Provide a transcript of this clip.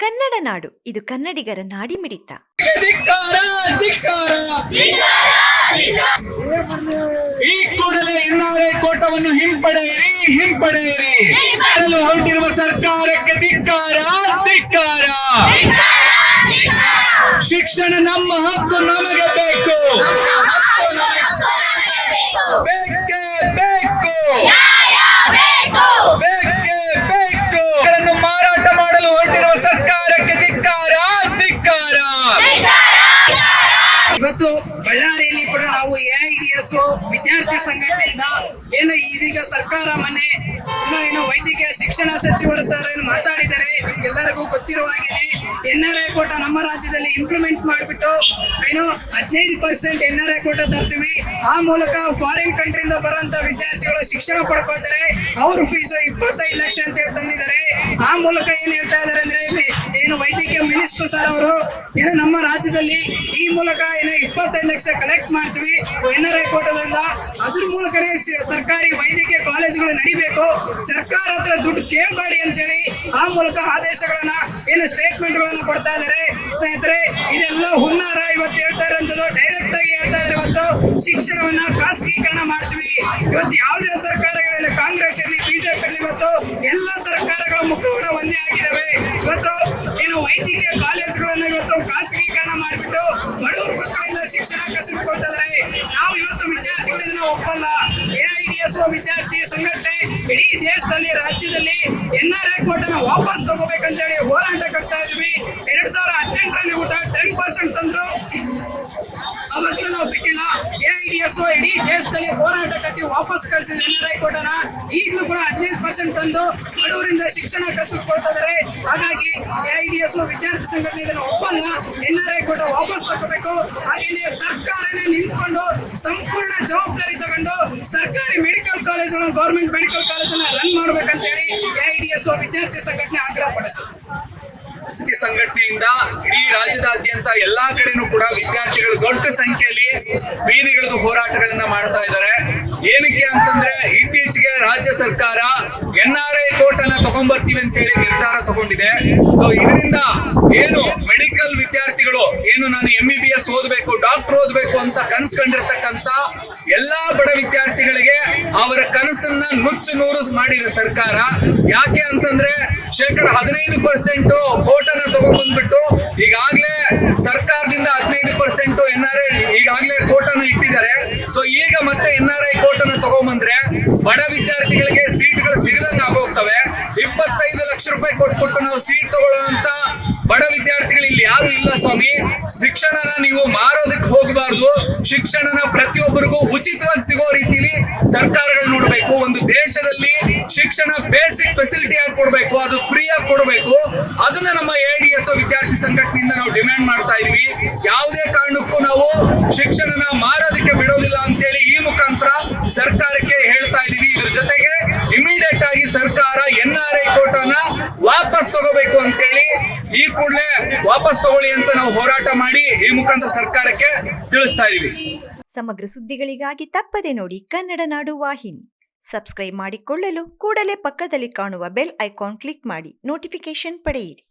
ಕನ್ನಡ ನಾಡು. ಇದು ಕನ್ನಡಿಗರ ನಾಡಿ ಮಿಡಿತ ಈ ಕೂಡಲೇ ಎನ್ಆರ್ಐ ಕೋಟವನ್ನು ಹಿಂಪಡೆಯಿರಿ ಹಿಂಪಡೆಯಿರಿ. ಮಾಡಲು ಹೊರಟಿರುವ ಸರ್ಕಾರಕ್ಕೆ ಧಿಕ್ಕಾರ ಧಿಕ್ಕಾರ. ಶಿಕ್ಷಣ ನಮ್ಮ ಹಕ್ಕು ನಮಗೆ ಬೇಕೇ ಬೇಕು ಬೇಕೇ ಬೇಕು ಇದನ್ನು ಮಾರಾಟ ಮಾಡಲು ಹೊರಟಿರುವ ಸರ್ಕಾರಕ್ಕೆ ಧಿಕ್ಕಾರ ಧಿಕ್ಕಾರ ಇವತ್ತು ಬಳ್ಳಾರಿಯಲ್ಲಿ ಐ ಡಿ ಎಸ್ ವಿದ್ಯಾರ್ಥಿ ಸಂಘಟನೆಯಿಂದ ಏನು ಇದೀಗ ಸರ್ಕಾರ ಮನೆ ಏನು ವೈದ್ಯಕೀಯ ಶಿಕ್ಷಣ ಸಚಿವರು ಸರ್ ಏನು ಮಾತಾಡಿದ್ದಾರೆ, ನಿಮ್ಗೆಲ್ಲರಿಗೂ ಗೊತ್ತಿರುವ ಹಾಗೆ ಎನ್ ಆರ್ ಐ ಕೋಟ ನಮ್ಮ ರಾಜ್ಯದಲ್ಲಿ ಇಂಪ್ಲಿಮೆಂಟ್ ಮಾಡಿಬಿಟ್ಟು ಏನು ಹದಿನೈದು percent N R I quota ತರ್ತೀವಿ. ಆ ಮೂಲಕ ಫಾರಿನ್ ಕಂಟ್ರಿಯಿಂದ ಬರುವಂತ ವಿದ್ಯಾರ್ಥಿಗಳು ಶಿಕ್ಷಣ ಪಡ್ಕೊಳ್ತಾರೆ. ಅವ್ರ ಫೀಸ್ ಇಪ್ಪತ್ತೈದು ಲಕ್ಷ ಅಂತ ಹೇಳಿ ತಂದಿದ್ದಾರೆ. ಆ ಮೂಲಕ ಏನ್ ವೈದ್ಯಕೀಯ ಪ್ರಸಾದ್ ಅವರು ಏನೋ ನಮ್ಮ ರಾಜ್ಯದಲ್ಲಿ ಈ ಮೂಲಕ ಏನು ಇಪ್ಪತ್ತೈದು ಲಕ್ಷ ಕಲೆಕ್ಟ್ ಮಾಡ್ತೀವಿ. ಎನ್ ಆರ್ ಐ ಕೋಟದಿಂದ ಅದ್ರ ಮೂಲಕನೇ ಸರ್ಕಾರಿ ವೈದ್ಯಕೀಯ ಕಾಲೇಜುಗಳು ನಡಿಬೇಕು. ಸರ್ಕಾರ ಹತ್ರ ದುಡ್ಡು ಕೇಳಬೇಡಿ ಅಂತೇಳಿ ಆ ಮೂಲಕ ಆದೇಶಗಳನ್ನ ಏನು ಸ್ಟೇಟ್ಮೆಂಟ್ ಗಳನ್ನ ಕೊಡ್ತಾ ಇದ್ದಾರೆ. ಸ್ನೇಹಿತರೆ, ಇದೆಲ್ಲ ಹುನ್ನಾರ ಇವತ್ತು ಹೇಳ್ತಾ ಇರೋಂಥದ್ದು. ಡೈರೆಕ್ಟ್ ಆಗಿ ಹೇಳ್ತಾ ಇದ್ದಾರೆ ಇವತ್ತು ಶಿಕ್ಷಣವನ್ನ ಖಾಸಗೀಕರಣ ಮಾಡ್ತೀವಿ. ಇವತ್ತು ಯಾವುದೇ ಸರ್ಕಾರಗಳಲ್ಲಿ. ಕಾಂಗ್ರೆಸ್ ಇರಲಿ ಬಿಜೆಪಿ ಇರಲಿ ಇವತ್ತು ಎಲ್ಲ ಸರ್ಕಾರಗಳ ಮುಖವಾಡ ಒಂದೇ ಆಗಿದ್ದಾವೆ. ಇವತ್ತು ಏನು ವೈದ್ಯಕೀಯ ಕಾಲೇಜುಗಳನ್ನ ಇವತ್ತು ಖಾಸಗೀಕರಣ ಮಾಡಿಬಿಟ್ಟು ಬಡವರ ಮಕ್ಕಳಿಂದ ಶಿಕ್ಷಣ ಕಸಿದುಕೊಳ್ತಾ ನಾವು ಇವತ್ತು ವಿದ್ಯಾರ್ಥಿಗಳು ಇದನ್ನ ಒಪ್ಪಲ್ಲ ಎಐಡಿಎಸ್ ವಿದ್ಯಾರ್ಥಿ ಸಂಘಟನೆ ಇಡೀ ದೇಶದಲ್ಲಿ, ರಾಜ್ಯದಲ್ಲಿ ಎನ್ ಆರ್ ಐ ಕೋಟನ ವಾಪಸ್ ತಗೋಬೇಕಂತ ಹೇಳಿ ಹೋರಾಟ ಕಟ್ತಾ ಇದ್ವಿ ಎರಡ್ ಸಾವಿರ ಹದಿನೆಂಟರಲ್ಲಿ ಊಟ ಟೆನ್ ಪರ್ಸೆಂಟ್ ತಂದ್ರು. ಎಐಡಿಎಸ್ ಇಡೀ ದೇಶದಲ್ಲಿ ಹೋರಾಟ ಕಟ್ಟಿ ವಾಪಸ್ ಕಳಿಸಿದ ಎನ್ ಆರ್ ಐ ಕೋಟನ. ಈಗಲೂ ಕೂಡ ಹದಿನೈದು ಪರ್ಸೆಂಟ್ ತಂದು ಬಡವರಿಂದ ಶಿಕ್ಷಣ ಕಸಿದುಕೊಳ್ತಾ ಇದ್ದಾರೆ ಹಾಗಾಗಿ ಎಐಡಿಎಸ್ ವಿದ್ಯಾರ್ಥಿ ಸಂಘಟನೆ ಇದನ್ನು ಒಪ್ಪಲ್ಲ. ಎನ್ ಐ ಕೋಟ ವಾಪಸ್ ತಗೋಬೇಕು. ಹಾಗೆಯೇ ಸರ್ಕಾರನೇ ನಿಂತ್ಕೊಂಡು ಸಂಪೂರ್ಣ ಜವಾಬ್ದಾರಿ ತಗೊಂಡು ಸರ್ಕಾರಿ ಮೆಡಿಕಲ್ ಕಾಲೇಜುಗಳನ್ನು ಗೌರ್ಮೆಂಟ್ ಮೆಡಿಕಲ್ ಕಾಲೇಜನ್ನ ರನ್ ಮಾಡ್ಬೇಕಂತ ಹೇಳಿ ಎಐಡಿಎಸ್ ವಿದ್ಯಾರ್ಥಿ ಸಂಘಟನೆ ಆಗ್ರಹ ವಿದ್ಯಾರ್ಥಿ ಸಂಘಟನೆಯಿಂದ ಇಡೀ ರಾಜ್ಯದಾದ್ಯಂತ ಎಲ್ಲಾ ಕಡೆನೂ ಕೂಡ ವಿದ್ಯಾರ್ಥಿಗಳು ದೊಡ್ಡ ಸಂಖ್ಯೆಯಲ್ಲಿ ಬೀದಿಗಳದ್ದು ಹೋರಾಟಗಳನ್ನ ಮಾಡ್ತಾ ಇದ್ದಾರೆ. ಏನಕ್ಕೆ ಅಂತಂದ್ರೆ ಇತ್ತೀಚೆಗೆ ರಾಜ್ಯ ಸರ್ಕಾರ ಎನ್ ಆರ್ ಐ ಕೋರ್ಟ್ ಅನ್ನ ತಗೊಂಡ್ಬರ್ತೀವಿ ಅಂತ ಹೇಳಿ ನಿರ್ಧಾರ ತಗೊಂಡಿದೆ. ಸೊ ಇದರಿಂದ ಏನು ಮೆಡಿಕಲ್ ವಿದ್ಯಾರ್ಥಿಗಳು, ಏನು ನಾನು ಎಂ ಬಿ ಎಸ್ ಓದಬೇಕು ಡಾಕ್ಟರ್ ಓದಬೇಕು ಅಂತ ಕನಸು ಕಂಡಿರ್ತಕ್ಕಂತ ಎಲ್ಲಾ ಬಡ ವಿದ್ಯಾರ್ಥಿಗಳಿಗೆ ಅವರ ಕನಸನ್ನ ನುಚ್ಚು ನೂರು ಮಾಡಿದೆ ಸರ್ಕಾರ. ಯಾಕೆ ಅಂತಂದ್ರೆ ಶೇಕಡ ಹದಿನೈದು ಪರ್ಸೆಂಟ್ ಕೋಟನ ತಗೊಂಡ್ಬಂದ್ಬಿಟ್ಟು ಈಗಾಗಲೇ ಸರ್ಕಾರದಿಂದ ಹದಿನೈದು ಪರ್ಸೆಂಟ್ ಎನ್ ಆರ್ ಐ ಈಗಾಗಲೇ ಕೋಟನ ಇಟ್ಟಿದ್ದಾರೆ. ಸೊ ಈಗ ಮತ್ತೆ ಎನ್ ಆರ್ ಐ ಕೋಟನ್ನು ತಗೊಂಡ್ಬಂದ್ರೆ ಬಡ ವಿದ್ಯಾರ್ಥಿಗಳಿಗೆ ಸೀಟ್ಗಳು ಸಿಗದಂಗೆ ಆಗೋಗ್ತವೆ ಇಪ್ಪತ್ತೈದು ಲಕ್ಷ ರೂಪಾಯಿ ಕೊಟ್ಬಿಟ್ಟು ನಾವು ಸೀಟ್ ತಗೊಳ್ಳುವಂತ ಬಡ ವಿದ್ಯಾರ್ಥಿಗಳು ಇಲ್ಲಿ ಯಾರು ಇಲ್ಲ ಸ್ವಾಮಿ. ಶಿಕ್ಷಣನ ನೀವು ಮಾರೋದಕ್ಕೆ ಹೋಗಬಾರ್ದು. ಶಿಕ್ಷಣನ ಪ್ರತಿಯೊಬ್ಬರಿಗೂ ಉಚಿತವಾಗಿ ಸಿಗೋ ರೀತಿಲಿ ಸರ್ಕಾರಗಳು ನೋಡಬೇಕು. ಒಂದು ದೇಶದಲ್ಲಿ ಶಿಕ್ಷಣ ಬೇಸಿಕ್ ಫೆಸಿಲಿಟಿ ಆಗಿ ಕೊಡಬೇಕು. ಅದು ಫ್ರೀ ಆಗಿ ಕೊಡಬೇಕು. ಅದನ್ನ ನಮ್ಮ ಎ ಡಿ ಎಸ್ ವಿದ್ಯಾರ್ಥಿ ಸಂಘಟನೆಯಿಂದ ನಾವು ಡಿಮ್ಯಾಂಡ್ ಮಾಡ್ತಾ ಇದೀವಿ. ಯಾವುದೇ ಕಾರಣಕ್ಕೂ ನಾವು ಶಿಕ್ಷಣನ ಮಾರೋದಕ್ಕೆ ಬಿಡೋದಿಲ್ಲ ಅಂತೇಳಿ ಈ ಮುಖಾಂತರ ಸರ್ಕಾರಕ್ಕೆ ಈ ಕೂಡಲೇ ವಾಪಸ್ ತಗೊಳ್ಳಿ ಅಂತ ನಾವು ಹೋರಾಟ ಮಾಡಿ ಈ ಮುಖಾಂತರ ಸರ್ಕಾರಕ್ಕೆ ತಿಳಿಸ್ತಾ ಇದೀವಿ. ಸಮಗ್ರ ಸುದ್ದಿಗಳಿಗಾಗಿ ತಪ್ಪದೆ ನೋಡಿ ಕನ್ನಡ ನಾಡು ವಾಹಿನಿ. ಸಬ್ಸ್ಕ್ರೈಬ್ ಮಾಡಿಕೊಳ್ಳಲು ಕೂಡಲೇ ಪಕ್ಕದಲ್ಲಿ ಕಾಣುವ ಬೆಲ್ ಐಕಾನ್ ಕ್ಲಿಕ್ ಮಾಡಿ. ನೋಟಿಫಿಕೇಶನ್ ಪಡೆಯಿರಿ.